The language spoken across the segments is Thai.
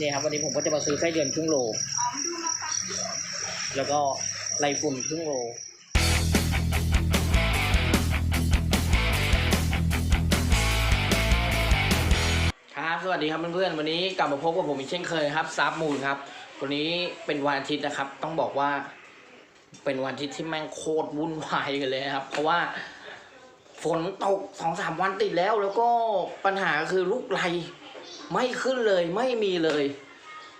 นี่ครับวันนี้ผมก็จะมาซื้อไส้เดือนครึ่งโล แล้วก็ไรฝุ่นครึ่งโลครับสวัสดีครับเพื่อนๆวันนี้กลับมาพบกับผมอีกเช่นเคยครับซับมูลครับวันนี้เป็นวันอาทิตย์นะครับ ต้องบอกว่าเป็นวันอาทิตย์ที่แม่งโคตรวุ่นวายกันเลยนะครับ เพราะว่าฝนตกสองสามวันติดแล้ว แล้วก็ปัญหาคือลูกไร ไม่ขึ้นเลยไม่มีเลย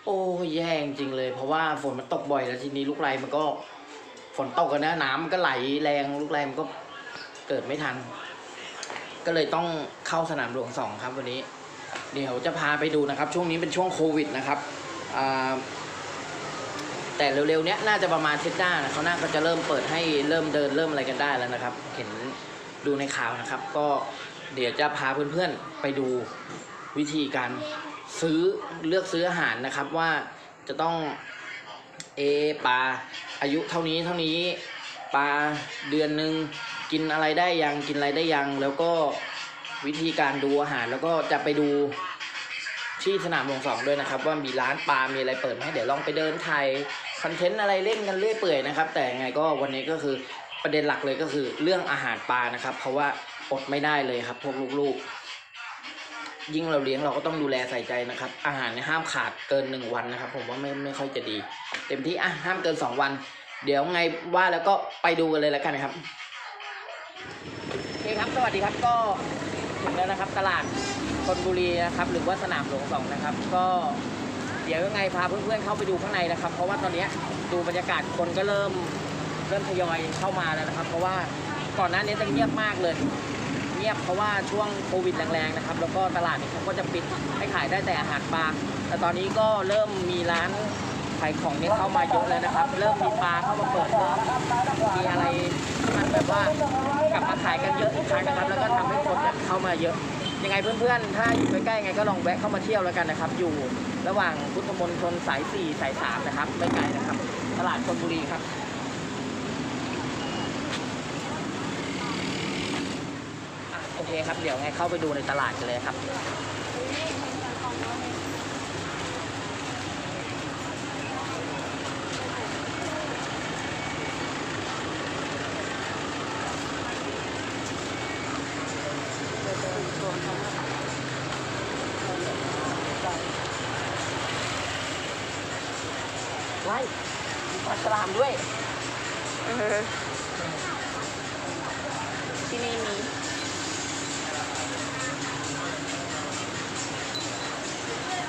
โอ้แย่จริงเลย เพราะว่าฝนมันตกบ่อยแล้วทีนี้ลูกไรมันก็ ฝนตกกันนะน้ำมันก็ไหลแรงลูกไรมันก็เกิดไม่ทัน ก็เลยต้องเข้าสนามหลวงสองครับวันนี้ เดี๋ยวจะพาไปดูนะครับ ช่วงนี้เป็นช่วงโควิดนะครับแต่เร็วๆเนี้ยน่าจะประมาณอาทิตย์หน้านะเขาน่าก็จะเริ่มเปิดให้เริ่มเดินเริ่มอะไรกันได้แล้วนะครับ เห็นดูในข่าวนะครับ ก็เดี๋ยวจะพาเพื่อนๆไปดู วิธีการซื้อเลือกซื้ออาหารนะครับว่าจะต้องเอปลาอายุเท่านี้เท่านี้ปลาเดือนหนึ่งกินอะไรได้ยังกินอะไรได้ยัง แล้วก็วิธีการดูอาหารแล้วก็จะไปดูที่สนามหลวงสองด้วยนะครับ ว่ามีร้านปลา มีอะไรเปิดไหมเดี๋ยวลองไปเดินถ่ายคอนเทนต์อะไรเล่นกันเรื่อยเปื่อยนะครับ แต่ยังไงก็วันนี้ก็คือประเด็นหลักเลยก็คือเรื่องอาหารปลานะครับ เพราะว่าอดไม่ได้เลยครับพวกลูกๆ ยิ่งเราเลี้ยงเราก็ต้องดูแลใส่ใจนะครับ อาหารเนี่ยห้ามขาดเกินหนึ่งวันนะครับ ผมว่าไม่ไม่ค่อยจะดี เต็มที่อะห้ามเกินสองวัน เดี๋ยวไงว่าแล้วก็ไปดูกันเลยแล้วกันนะครับโอเคครับสวัสดีครับก็ถึงแล้วนะครับ ตลาดธนบุรีนะครับ หรือว่าสนามหลวงสองนะครับ ก็เดี๋ยวยังไงพาเพื่อนๆเข้าไปดูข้างในนะครับ เพราะว่าตอนนี้ดูบรรยากาศคนก็เริ่มเริ่มทยอยเข้ามาแล้วนะครับ เพราะว่าก่อนหน้านี้จะเงียบมากเลย เงียบเพราะว่าช่วงโควิดแรงๆนะครับ แล้วก็ตลาดเนี่ยเขาก็จะปิดให้ขายได้แต่อาหารปลา แต่ตอนนี้ก็เริ่มมีร้านขายของเนี่ยเข้ามาเยอะแล้วนะครับ เริ่มมีปลาเข้ามาเปิดเริ่มมีอะไรที่มันแบบว่ากลับมาขายกันเยอะอีกครั้งนะครับ แล้วก็ทำให้คนเข้ามาเยอะ ยังไงเพื่อนๆ ถ้าอยู่ใกล้ๆไงก็ลองแวะเข้ามาเที่ยวแล้วกันนะครับ อยู่ระหว่างพุทธมณฑลสายสี่สายสามนะครับ ไม่ไกลนะครับ ตลาดชลบุรีครับ อะโอ เคครับ เดี๋ยวไงเข้าไปดูในตลาดกันเลยครับ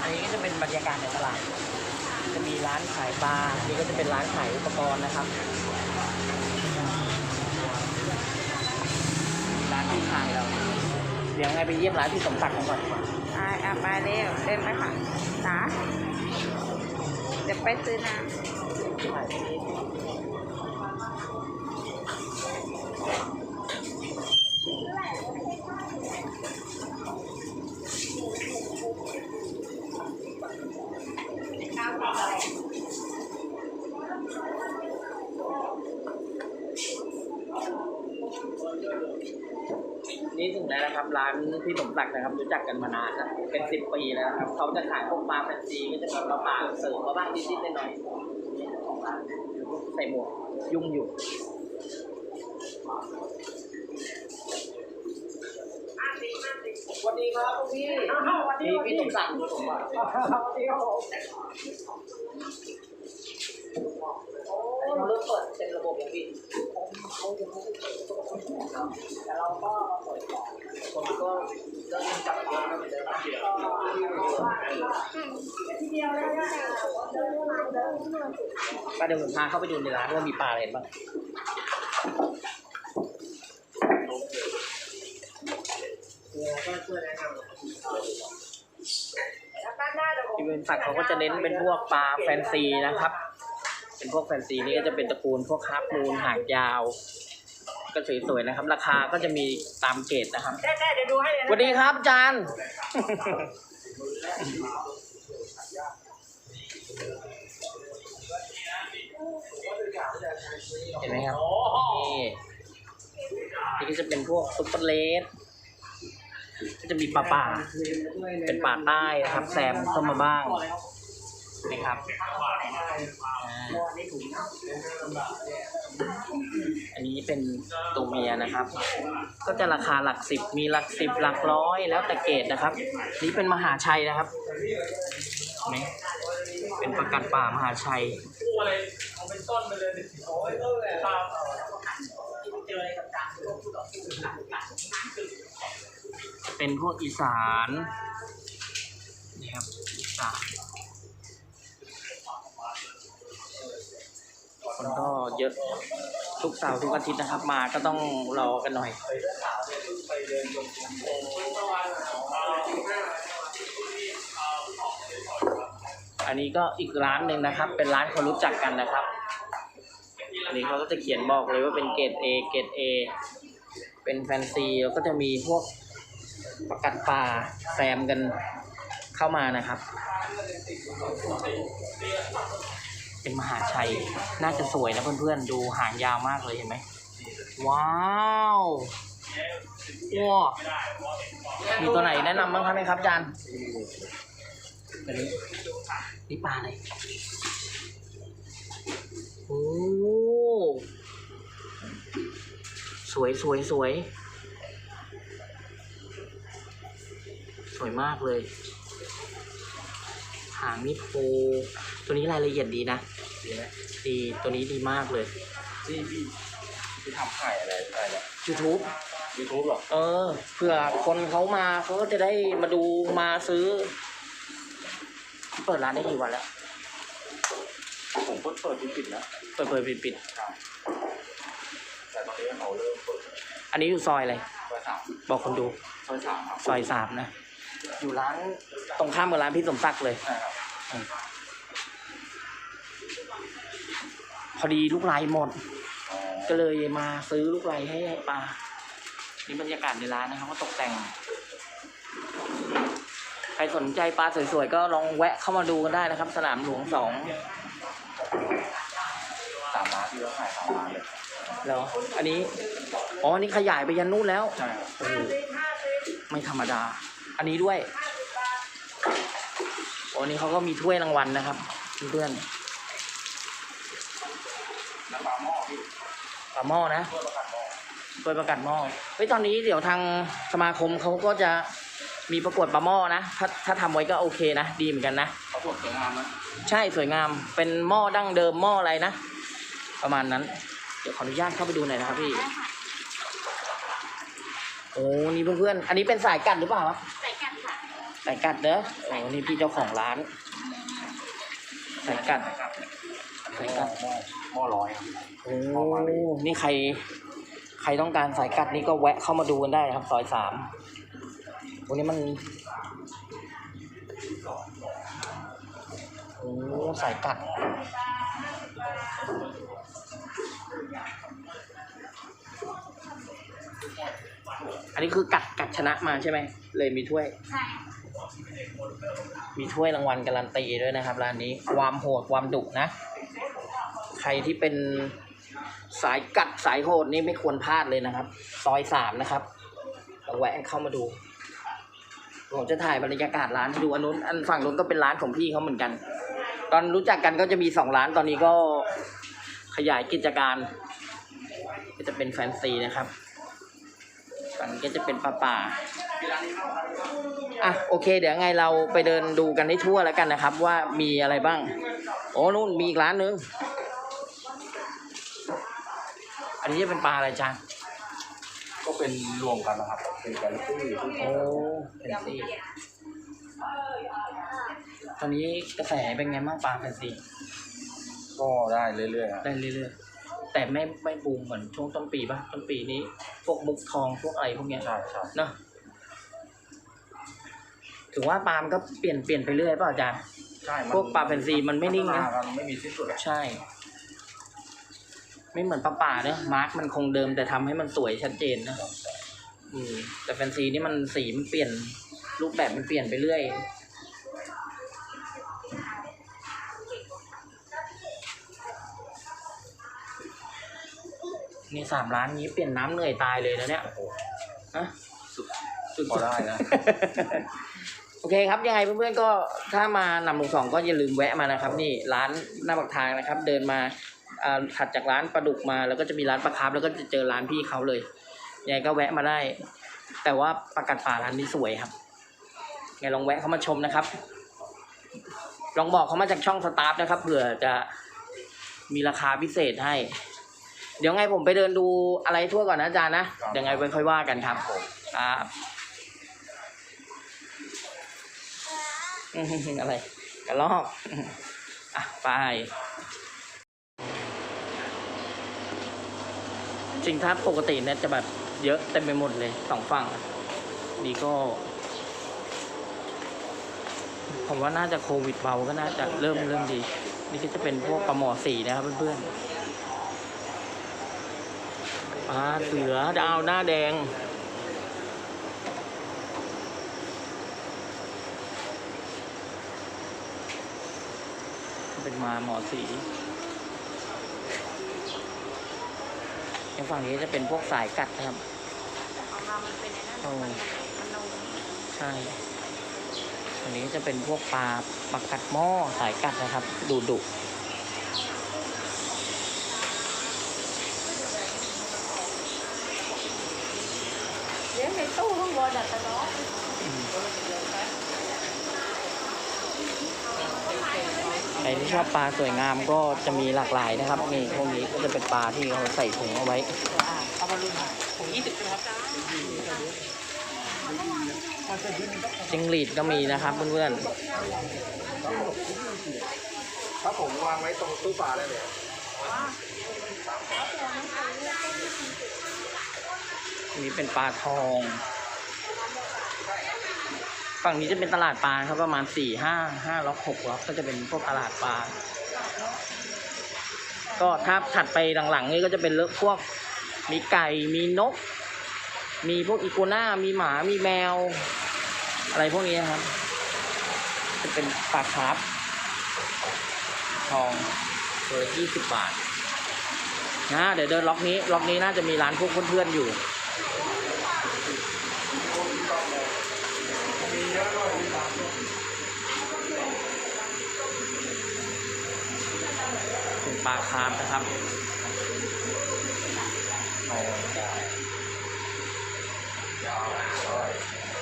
นนี้ก็จะเป็นบรรยากาศในตลาด จะมีร้านขายปลานี่ก็จะเป็นร้านขายอุปกรณ์นะครับ ร้านที่ขายเรา เดี๋ยวไงไปเยี่ยมร้านที่สมศักดิ์กันก่อนดีกว่าอ่าอ่าไปเร็วเดินไปค่ะจ๋าเดี๋ยวไปซื้อน้นี่ถึงแล้วนะครับ ร้านที่สมศักดิ์ นะครับรู้จักกันมานานแล้วเป็นสิบปีแล้วนะครับเขาจะขายพวกปลาแฟนซีก็จะมีปลาปลาเสิร์ฟมาบ้างนิดๆหน่อยๆนี่ของร้านใส่หมวกยุ่งอยู่สวัสดีครับพี่นี่พี่สมศักดิ์ดูผมว่า เราเริ่มเปิดเป็นระบบอย่างพี่แต่เราก็เปิดก่อนคนก็เริ่มจับเยอะเหมือนเดิมก็เดี๋ยวผมพาเข้าไปดูในร้านว่ามีปลาอะไรบ้างที่เป็นสัตว์เขาก็จะเน้นเป็นพวกปลาแฟนซีนะครับ เป็นพวกแฟนซีนี่ก็จะเป็นตระกูลพวกฮาร์ปมูนหางยาว ก็สวยๆนะครับ ราคาก็จะมีตามเกรดนะครับำเดี๋ยวดูให้เลยสวัสดีครับอาจารย์เห็นไหมครับ นี่นี่ก็จะเป็นพวกซุปเปอร์เลสก็จะมีปลาป่า เป็นป่าใต้นะครับ แซมเข้ามาบ้างนี่ครับ อันนี้เป็นตัวเมียนะครับ ก็จะราคาหลักสิบมีหลักสิบหลักร้อยแล้วแต่เกรดนะครับ นี่เป็นมหาชัยนะครับเห็นไหมเป็นประกันป่ามหาชัยเป็นพวกอีสานนี่ครับอีสาน คนก็เยอะทุกเสาร์ทุกอาทิตย์นะครับ มาก็ต้องรอกันหน่อย อันนี้ก็อีกร้านหนึ่งนะครับ เป็นร้านคนรู้จักกันนะครับอันนี้เขาก็จะเขียนบอกเลยว่าเป็นเกรด A เกรด A เป็นแฟนซีแล้วก็จะมีพวกประกัดป่าแซมกันเข้ามานะครับ เป็นมหาชัย น่าจะสวยนะเพื่อนๆ ดูหางยาวมากเลยเห็นไหม ว้าวว้ามีตัวไหนแนะนำบ้างครับไหมครับจานนี้นี่ปลาอะไรโอ้สวยสวยสวย สวยมากเลย หางนี่โพ ตัวนี้รายละเอียดดีนะดีไหมดีตัวนี้ดีมากเลยที่พี่พี่ทำขายอะไรอะไรเนี่ย YouTube ยูทูบหรอ เออเผื่อคนเขามาเขาก็จะได้มาดูมาซื้อ เปิดร้านได้กี่วันแล้ว ผมเพิ่งเปิดธุรกิจนะเปิดเปิดปิดปิดแต่ตอนนี้เขาเริ่มเปิดอันนี้อยู่ซอยอะไร ซอยสามบอกคนดู ซอยสามครับซอยสามนะ อยู่ร้านตรงข้ามกับร้านพี่สมศักดิ์เลย ใช่ครับ พอดีลูกไลหมดอ๋อก็เลยมาซื้อลูกไลให้ปลานี่บรรยากาศในร้านนะครับก็ตกแต่ง ใครสนใจปลาสวยๆ ก็ลองแวะเข้ามาดูกันได้นะครับ สนามหลวงสองสามร้านที่เราขายสามร้านเลยแล้วอันนี้ อ๋ออันนี้ขยายไปยันนู่นแล้วใช่ครับโอ้โหไม่ธรรมดา อันนี้ด้วยโอ้อันนี้เขาก็มีถ้วยรางวัลนะครับเพื่อนน้ำปลาหม้อพี่ ๆปลาหม้อนะเพื่อประกันหม้อถ้วยประกาศหม้อเฮ้ยตอนนี้เดี๋ยวทางสมาคมเขาก็จะมีประกวดปลาหม้อนะถ้าถ้าทำไว้ก็โอเคนะ ดีเหมือนกันนะเขาตรวจสวยงามนะใช่สวยงามเป็นหม้อดั้งเดิมหม้ออะไรนะ ประมาณนั้น เดี๋ยวขออนุญาตเข้าไปดูหน่อยนะครับพี่ โอ้นี่เพื่อนๆ อันนี้เป็นสายกัดหรือเปล่าครับใส่กันค่ะสายกัดเด้อโอ้นี่พี่เจ้าของร้านสายกัดสายกัด หม้อหม้อร้อยครับ โอ้นี่ใคร ใครต้องการสายกัดนี่ก็แวะเข้ามาดูกันได้นะครับซอยสามวันนี้มันโอ้สายกัด อันนี้คือกัดกัดชนะมาใช่ไหม เลยมีถ้วย ใช่มีถ้วยรางวัลการันตีด้วยนะครับร้านนี้ ความโหดความดุนะ ใครที่เป็นสายกัดสายโหดนี่ไม่ควรพลาดเลยนะครับ ซอยสามนะครับลองแวะเข้ามาดูผมจะถ่ายบรรยากาศร้านให้ดูอันนู้นอันฝั่งนู้นก็เป็นร้านของพี่เขาเหมือนกัน ตอนรู้จักกันก็จะมีสองร้านตอนนี้ก็ขยายกิจการ ก็จะเป็นแฟนซีนะครับฝั่งนี้ก็จะเป็นป่าป่าอะโอเค เดี๋ยวไงเราไปเดินดูกันให้ทั่วแล้วกันนะครับ ว่ามีอะไรบ้าง โอ้นู่นมีอีกร้านนึง อั นนี้จะเป็นปลาอะไรจ๊ะก็เป็นรวมกันนะครับ เป็นแกลเลอรี่โอ้แฟนซีตอนนี้กระแสเป็นไงบ้างปลาแฟนซีก็ได้เรื่อยๆครับได้เรื่อยๆ แต่ไม่ไม่บูมเหมือนช่วงต้นปีป่ะ ต้นปีนี้ พวกมุกทองพวกอะไรพวกเนี้ยใช่ใช่เนอะถือว่าปลามันก็เปลี่ยนเปลี่ยนไปเรื่อยเปล่าอาจารย์ ใช่พวกปลาแฟนซีมันไม่นิ่งนะ พัฒากัไม่มีสิ้นสุดอะ ใช่ ไม่เหมือนปลาป่าเนอะมาร์กมันคงเดิมแต่ทำให้มันสวยชัดเจนนะอืมแต่แฟนซีนี่มันสีมันเปลี่ยน รูปแบบมันเปลี่ยนไปเรื่อยนี่สามล้านนี้เปลี่ยนน้ำเหนื่อยตายเลยนะเนี่ยโอ้โหฮะสุดสุดพอได้นะ โอเคครับ ยังไงเพื่อนๆก็ถ้ามานำหลงสองก็อย่าลืมแวะมานะครับ นี่ร้านหน้าปากทางนะครับ เดินมาอ่า ถัดจากร้านปลาดุกมา แล้วก็จะมีร้านปลาคาร์ฟแล้วก็จะเจอร้านพี่เขาเลยยังไงก็แวะมาได้ แต่ว่าปลากัดป่าร้านนี้สวยครับยังไงลองแวะเข้ามาชมนะครับ ลองบอกเขามาจากช่องสตาร์ทนะครับเผื่อจะมีราคาพิเศษให้ เดี๋ยวไงผมไปเดินดูอะไรทั่วก่อนนะอาจารย์นะเดี๋ยวไงไว้ค่อยว่ากันครับครับอื้อหืออะไรกระลอกอะไป จริงถ้าปกติเนี่ยจะแบบเยอะเต็มไปหมดเลยสองฝั่งนี่ก็ ผมว่าน่าจะโควิดเบาก็น่าจะเริ่มเริ่มดี นี่ก็จะเป็นพวกปลาหมอสีนะครับเพื่อนๆปลาเสือดาวหน้าแดงเป็นมาหมอสีอย่างฝั่งนี้จะเป็นพวกสายกัดนะครับเอามามันเป็นไอ้นั่นโอ้มันมันลงใช่อันนี้จะเป็นพวกปลาปลากัดหม้อสายกัดนะครับดุดุเลี้ยงในตู้ข้างบนอะตะล้อ ใครที่ชอบปลาสวยงามก็จะมีหลากหลายนะครับนี่พวกนี้ก็จะเป็นปลาที่เขาใส่ถุงเอาไว้เอามารุ่นถุงยี่สิบครับจิงหรีดก็มีนะครับเพื่อนครับผมวางไว้ตรงตู้ปลาได้เลยๆนี่เป็นปลาทอง ฝั่งนี้จะเป็นตลาดปลาครับประมาณสี่ห้าห้าล็อกหกล็อกก็จะเป็นพวกตลาดปลาก็ถ้าถัดไปหลังๆนี่ก็จะเป็นเลือกพวกมีไก่มีนก มีพวกอีกัวน่ามีหมามีแมว อะไรพวกนี้นะครับ จะเป็นปลาคาร์ฟทองตัวละยี่สิบบาทนะเดี๋ยวเดินล็อกนี้ ล็อกนี้น่าจะมีร้านพวกเพื่อนๆอยู่ เป็นปลาคาร์ฟนะครับ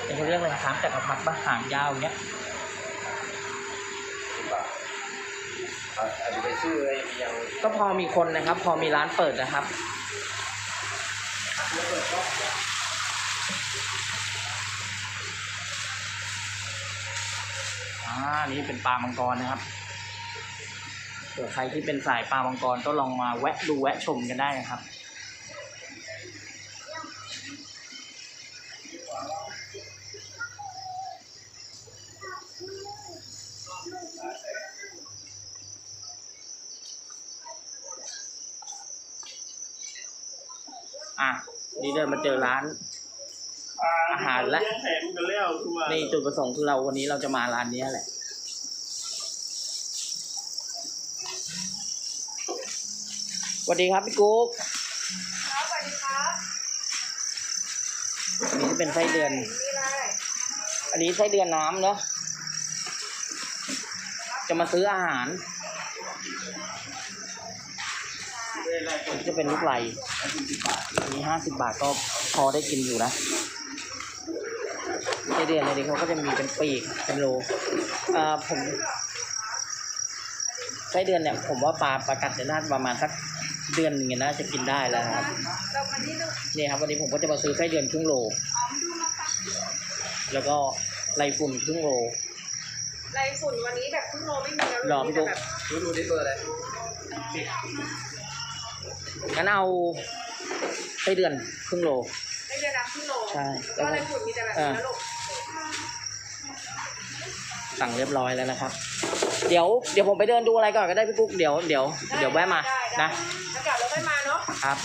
เป็นเขาเรียกอะไรคาร์ฟจักรพรรดิบ้าหางยาวอย่างเงี้ยอาจจะไปซื้อไอ้ยังก็พอมีคนนะครับ พอมีร้านเปิดนะครับอ่านี่เป็นปลามังกรนะครับเผื่อใครที่เป็นสายปลามังกรก็ลองมาแวะดูแวะชมกันได้นะครับอะนี่เดินมาเจอร้านอาหารและเลี้ยงแผงกันแล้วคือว่านี่จุดประสงค์คือเราวันนี้เราจะมาร้านนี้แหละ วัสดีครับพี่กุ๊กครับสวัสดีครับอันนี้เป็นไส้เดือน อันนี้ไส้เดือนน้ำเนาะ จะมาซื้ออาหารอันนี้จะเป็นลูกไหลอันนี้ห้าสิบบาทก็พอได้กินอยู่นะไส้เดือนในนี้เขาก็จะมีเป็นปีกเป็นโลอ่าผมไส้เดือนเนี่ยผมว่าปลาปลากัดเนี่ยน่าจะประมาณสัก เดือนหนึงเนี่ยน่าจะกินได้แล้วนะครับเรามาที่ดูเนี่ยครับวันนี้ผมก็จะมาซื้อไส้เดือนครึ่งโลอ๋อมดูมาค่ะแล้วก็ไรฝุ่นครึ่งโลไรฝุ่นวันนี้แบบครึ่งโลไม่มีแล้วหรอพี่ตุ๊กแบบดูดูที่เบอร์อะไรงั้นเอาไส้เดือนครึ่งโลไม่ได้น้ำครึ่งโลใช่แล้วก็ไรฝุ่นมีแต่แบบนี้นะลูกสั่งเรียบร้อยแล้วนะครับ เดี๋ยวเดี๋ยวผมไปเดินดูอะไรก่อนก็ได้พี่กุ๊กเดี๋ยวเดี๋ยวเดี๋ยวแวะมาได้ได้นะ นาะครับ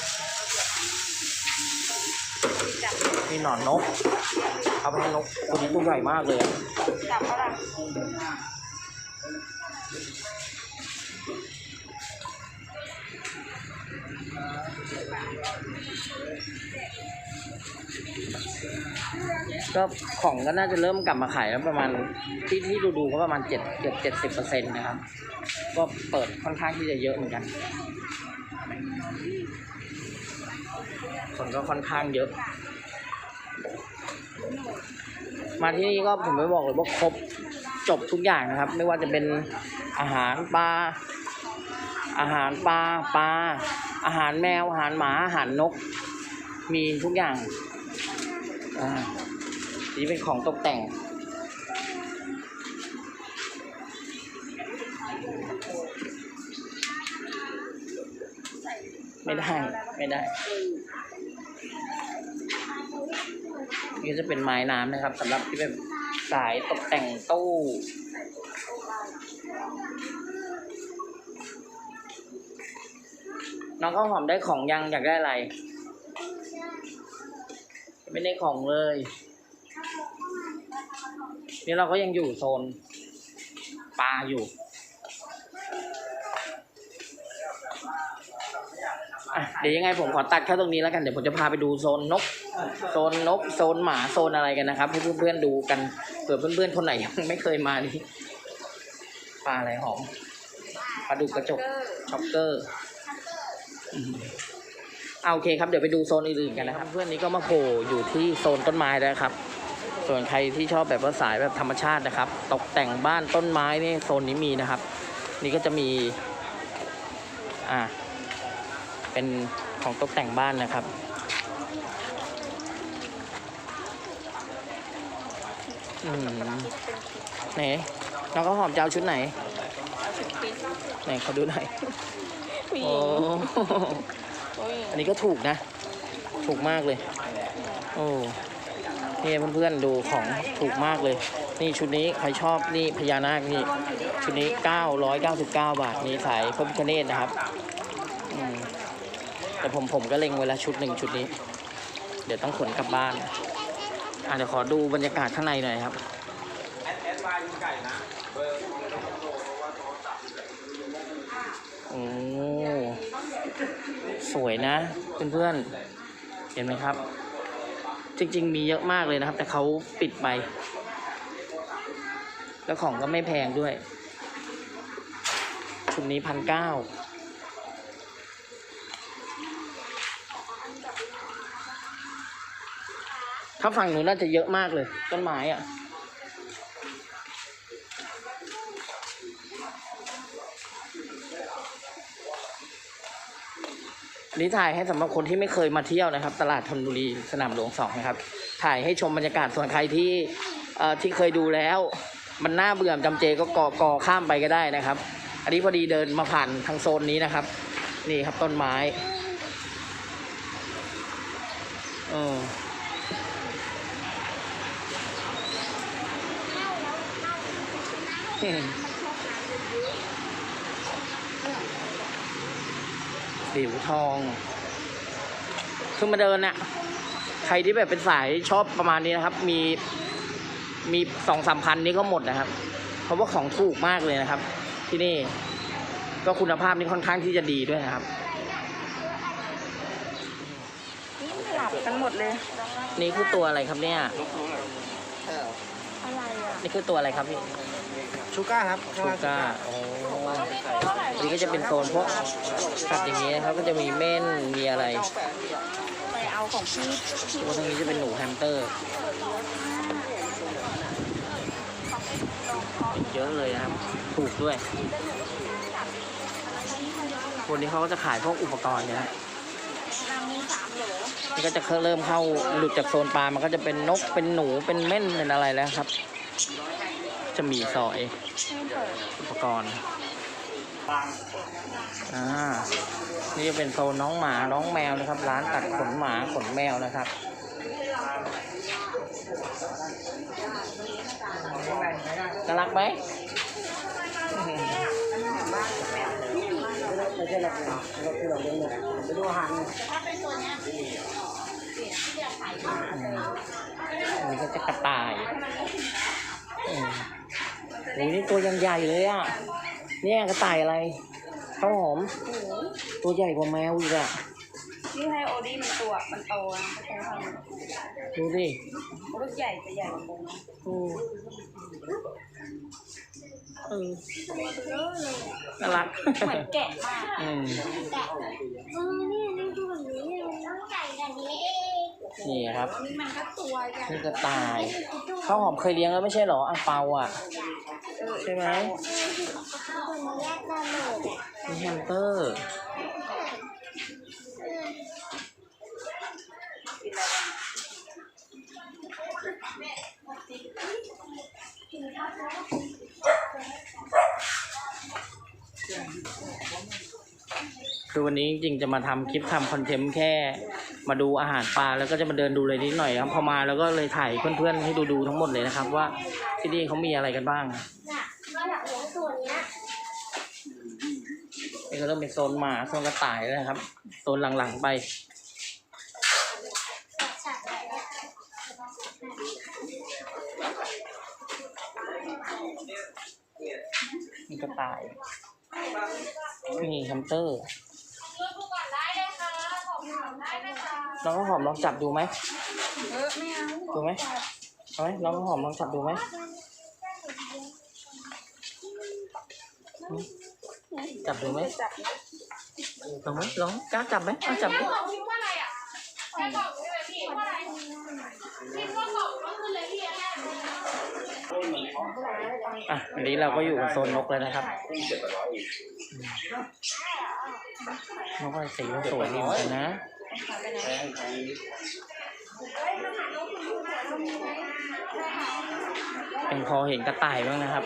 จับนี่หนอนนกเอาไปให้นกตัวนี้ตัวใหญ่มากเลยอะจับเขาละก็ของก็น่าจะเริ่มกลับมาขายแล้วประมาณที่ที่ดูดูๆก็ประมาณเจ็ดเกือบเจ็ดสิบเปอร์เซ็นต์นะครับ ก็เปิดค่อนข้างที่จะเยอะเหมือนกัน คนก็ค่อนข้างเยอะ มาที่นี่ก็ผมไม่บอกเลยว่าครบจบทุกอย่างนะครับ ไม่ว่าจะเป็นอาหารปลาอาหารปลาปลาอาหารแมว อาหารหมา อาหารนก มีทุกอย่างอ่านี่เป็นของตกแต่ง ไม่ได้ไม่ได้นี่จะเป็นไม้น้ำนะครับสำหรับที่เป็นสายตกแต่งตู้น้องข้าวหอมได้ของยังอยากได้อะไร ไม่ได้ของเลย นี่เราก็ยังอยู่โซนปลาอยู่ อะเดี๋ยวยังไงผมขอตัดแค่ตรงนี้แล้วกันเดี๋ยวผมจะพาไปดูโซนนก โซนนกโซนหมาโซนอะไรกันนะครับให้เพื่อนๆดูกันเผื่อเพื่อนๆคนไหนยังไม่เคยมานี่ปลาอะไรหอมปลาดุกกระจกช็อกเกอร์เอาโอเคครับเดี๋ยวไปดูโซนอื่นๆกันนะครับ เพื่อนนี้ก็มาโผล่อยู่ที่โซนต้นไม้แล้วครับ ส่วนใครที่ชอบแบบว่าสายแบบธรรมชาตินะครับ ตกแต่งบ้านต้นไม้นี่โซนนี้มีนะครับ นี่ก็จะมี อ่า เป็นของตกแต่งบ้านนะครับ อืมไหนน้องก็หอมจะเอาชุดไหน ไหนเขาดูหน่อย ผู้หโอ้ญิงผู้หญิงอันนี้ก็ถูกนะ ถูกมากเลย โอ้นี่เพื่อนๆดูของถูกมากเลย นี่ชุดนี้ใครชอบนี่พญานาคนี่ ชุดนี้ 999 บาทนี่สายพระพิฆเนศนะครับอืม แต่ผมผมก็เล็งไว้แล้วชุดหนึ่งชุดนี้ เดี๋ยวต้องขนกลับบ้านอะเดี๋ยวขอดูบรรยากาศข้างในหน่อยครับโอ้สวยนะเพื่อนๆเห็นไหมครับ จริง ๆ มีเยอะมากเลยนะครับ แต่เขาปิดไป แล้วของก็ไม่แพงด้วย ชุดนี้พันเก้า ถ้าฝั่งหนูน่าจะเยอะมากเลย ต้นไม้อะอันนี้ถ่ายให้สำหรับคนที่ไม่เคยมาเที่ยวนะครับ ตลาดธนบุรีสนามหลวงสองนะครับ ถ่ายให้ชมบรรยากาศส่วนใครที่เอ่อที่เคยดูแล้ว มันน่าเบื่อจำเจก็กอกอข้ามไปก็ได้นะครับ อันนี้พอดีเดินมาผ่านทางโซนนี้นะครับ นี่ครับต้นไม้เออ อืม สิวทองคือมาเดินอะใครที่แบบเป็นสายชอบประมาณนี้นะครับ มีมีสองสามพันนี่ก็หมดนะครับ เพราะว่าของถูกมากเลยนะครับ ที่นี่ ก็คุณภาพนี่ค่อนข้างที่จะดีด้วยนะครับนี่หลับกันหมดเลย นี่คือตัวอะไรครับเนี่ย อะไรอะนี่คือตัวอะไรครับพี่ชูก้าครับชูก้าโอ้อันนี้ก็จะเป็นโซนพวกสัตว์อย่างนี้นะครับ ก็จะมีเม่น มีอะไร ไปเอาของพี่พี่ตัวตรงนี้จะเป็นหนูแฮมสเตอร์ เยอะเลยนะครับ ถูกด้วย คนนี้เขาก็จะขายพวกอุปกรณ์เนี่ย นะนี่ก็จะเริ่มเข้าหลุดจากโซนปลา มันก็จะเป็นนก เป็นหนู เป็นเม่น เป็นอะไรแล้วครับ จะมีซอย อุปกรณ์ อ่า นี่จะเป็นโซนน้องหมา น้องแมวนะครับ ร้านตัดขนหมา ขนแมวนะครับน่ารักไหม ไม่ใช่เราเราที่เราเลี้ยงนกไปดูอาหารอันนี้ก็จะกระต่ายอืมโอ้ยนี่ตัวยังใหญ่เลยอะ เนี่ยกระต่ายอะไรข้าวหอม ตัวใหญ่กว่าแมวอีกอะนี่ให้โอดี้มันตัวมันโตนะไม่ใช่ทำดูดิลูกใหญ่จะใหญ่กว่าปูนะโอ้ เออน่ารักเหมือนแกะมากอืมเออนี่นี่ดูแบบนี้มันต้องใหญ่แบบนี้เองนี่ครับ นี่มันก็ตัวใหญ่นี่กระต่ายข้าวหอมเคยเลี้ยงแล้วไม่ใช่เหรออังเปาอะ ใช่ไหมคนแยกได้หมดอะมีแฮมสเตอร์ กินอะไรกัน คือวันนี้จริงๆจะมาทำคลิปทำคอนเทนต์แค่ มาดูอาหารปลาแล้วก็จะมาเดินดูเลยนิดหน่อยครับพอมาแล้วก็เลยถ่ายเพื่อนๆให้ดูๆทั้งหมดเลยนะครับ ว่าที่นี่เขามีอะไรกันบ้างน่ะก็อยากเลี้ยงตัวเนี้ยนี่ก็เริ่มเป็นโซนหมาโซนกระต่ายแล้วนะครับโซนหลังๆไปสัตว์แบบเนี้ยมีกระต่ายนี่แฮมสเตอร์ น้องข้าวหอมลองจับดูไหมเออไม่เอาดูไหมเอาไหมน้องข้าวหอมลองจับดูไหมจับดูไหมจับนะลองไหมลองกล้าจับไหมเอาจับดิอะอันนี้เราก็อยู่กับโซนนกแล้วนะครับนกอะไรสีมันสวยดีเหมือนกันนะ เป็นพอเห็นกระต่ายบ้างนะครับ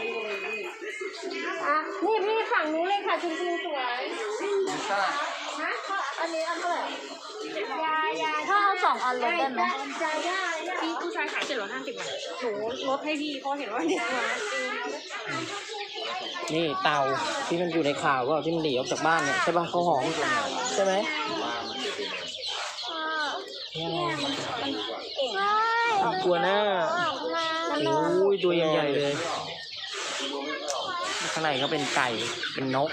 อะนี่พี่ฝั่งนู้นเลยค่ะชุมพูสวยฮะอันนี้อันเท่าไหร่ยายาถ้าเอาสองอันลดได้ไหมยายาพี่ผู้ชายขายเจ็ดร้อยห้าสิบบาทหนูลดให้พี่เพราะเห็นว่าเด็กมานี่เต่าที่มันอยู่ในข่าวว่าที่มันหนีออกจากบ้านเนี่ยใช่ป่ะเขาหอมใช่ไหมนี่อะไร อ้าวกลัวหน้าโอ้ยตัวใหญ่ๆเลย ข้างในก็เป็นไก่ เป็นนก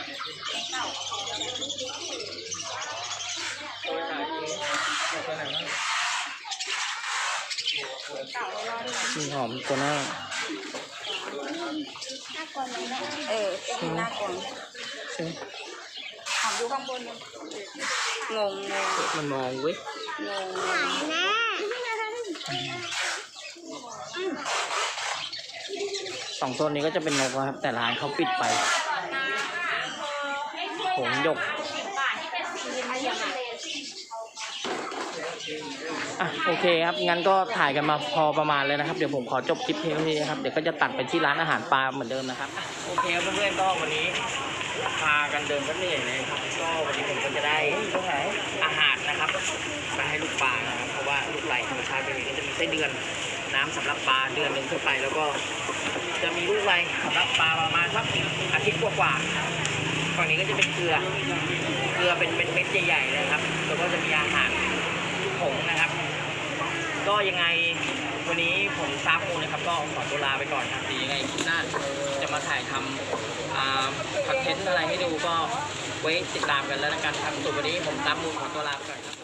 นี่หอมตัวหน้าเออกินหน้ากลนใช่ไหมหอมดูข้างบนนะงงงงมันมองเว้ยงงแม่ สองโซนนี้ก็จะเป็นนกนะครับ แต่ร้านเขาปิดไปหงหยกอะโอเคครับ งั้นก็ถ่ายกันมาพอประมาณเลยนะครับ เดี๋ยวผมขอจบคลิปเพียงเท่านี้นะครับ เดี๋ยวก็จะตัดไปที่ร้านอาหารปลาเหมือนเดิมนะครับ โอเคเพื่อนๆก็วันนี้ พากันเดินก็เหนื่อยเลยครับก็วันนี้ผมก็จะได้อาหารนะครับไปให้ลูกปลานะครับเพราะว่าลูกไหลธรรมชาติเป็นอย่างนี้ก็จะมีไส้เดือน น้ำสำหรับปลาเดือนหนึ่งขึ้นไปแล้วก็ จะมีลูกไหลสำหรับปลาประมาณสักอาทิตย์กว่าๆฝั่งนี้ก็จะเป็นเกลือเกลือเป็นเป็นเม็ดใหญ่ๆเลยครับแล้วก็จะมีอาหารผงนะครับ ก็ยังไงวันนี้ผมซามูนะครับ ก็ขอตัวลาไปก่อนครับดียังไงคลิปหน้า มาถ่ายทำคอนเทนต์อะไรให้ดูก็ไว้ติดตามกันแล้วกันครับส่วนวันนี้ผมซามูขอตัวลาไปก่อนครับ